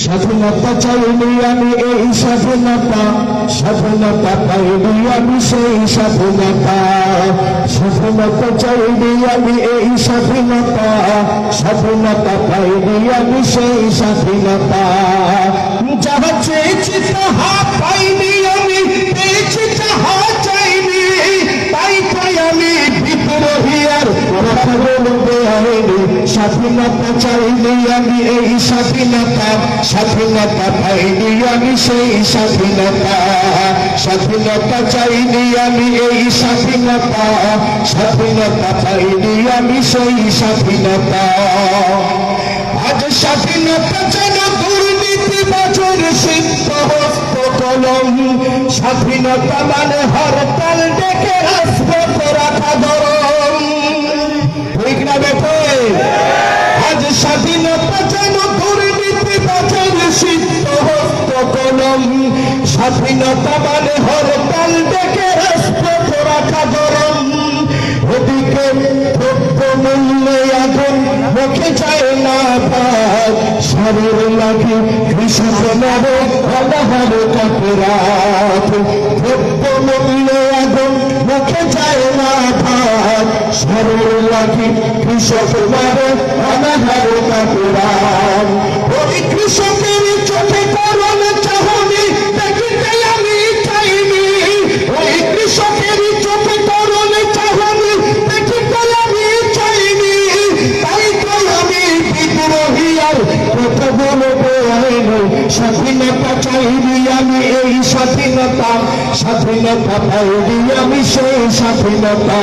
স্বাধীনতা চাইনি আমি এই স্বাধীনতা স্বাধীনতা পাইনি আমি সেই স্বাধীনতা স্বাধীনতা চাইনি আমি এই স্বাধীনতা স্বাধীনতা পাইনি আমি সেই স্বাধীনতা যাহা চেয়েছি তাহা পাইনি। স্বাধীনতা চাইনি আমি এই স্বাধীনতা স্বাধীনতা পাইনি আমি সেই স্বাধীনতা। স্বাধীনতা চাইনি আমি এই স্বাধীনতা স্বাধীনতা পাইনি আমি সেই স্বাধীনতা। আজ স্বাধীনতা যেন দুর্নীতি সিদ্ধ হস্ত কলম, স্বাধীনতা মানে হরতাল ডেকে স্বাধীনতা মানে হরতাল ডেকে রাজপথ রাখা গরম ওদিকে মূল্যে আগুন মুখে যায় না ভাত। শরীর লাগে কৃষক মারে অনাহার কাপড়াত দ্রব্য মূল্যে আগুন মুখে যায় না ভাত। শরীর লাগে কৃষক মারে অনাহার কাপড়াত স্বাধীনতা চাইনি আমি এই স্বাধীনতা। স্বাধীনতা পাইনি আমি সেই স্বাধীনতা।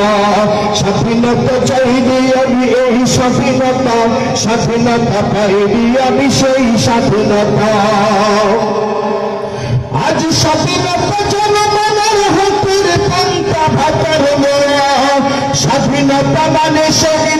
স্বাধীনতা চাইনি আমি এই স্বাধীনতা। স্বাধীনতা পাইনি আমি সেই স্বাধীনতা। আজ স্বাধীনতা জনগণের হাতের পান্তা ভাতার স্বাধীনতা মানে শহীদ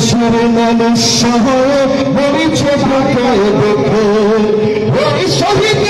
ঝরনে মানুষ নিঃসহায় মরিছে ঠোকে ওই শহীদ